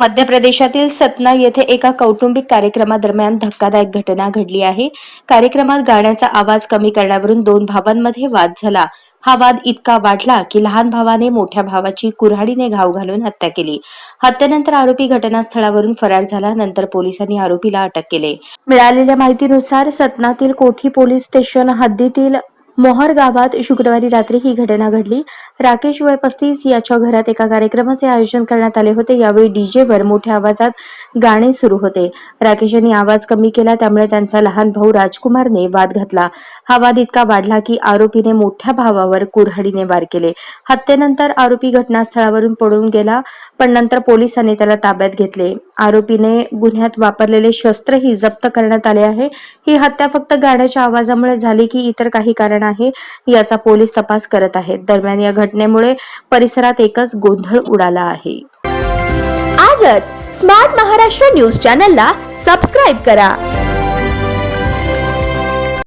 मध्य प्रदेशातील सतना येथे एका कौटुंबिक कार्यक्रमादरम्यान धक्कादायक घटना घडली आहे. कार्यक्रमात गाण्याचा आवाज कमी करण्यावरून दोन भावांमध्ये वाद झाला. हा वाद इतका वाढला की लहान भावाने मोठ्या भावाची कुऱ्हाडीने घाव घालून हत्या केली. हत्येनंतर आरोपी घटनास्थळावरून फरार झाला नंतर पोलिसांनी आरोपीला अटक केले. मिळालेल्या माहितीनुसार सतनातील कोठी पोलीस स्टेशन हद्दीतील मोहर गावात शुक्रवारी रात्री ही घटना घडली. राकेश वय पस्तीस याच्या घरात एका कार्यक्रमाचे आयोजन करण्यात आले होते. यावेळी डीजेवर मोठ्या आवाजात गाणे सुरू होते. राकेश यांनी आवाज कमी केला त्यामुळे त्यांचा लहान भाऊ राजकुमारने वाद घातला. हा वाद इतका वाढला की आरोपीने मोठ्या भावावर कुऱ्हाडीने वार केले. हत्येनंतर आरोपी घटनास्थळावरून पळून गेला पण नंतर पोलिसांनी त्याला ताब्यात घेतले. आरोपीने गुन्ह्यात वापरलेले शस्त्रही जप्त करण्यात आले आहे. ही हत्या फक्त गाण्याच्या आवाजामुळे झाली की इतर काही कारण आहे याचा पोलीस तपास करत आहेत. दरम्यान या घटनेमुळे परिसरात एकच गोंधळ उडाला आहे. आजच स्मार्ट महाराष्ट्र न्यूज चॅनलला सबस्क्राईब करा.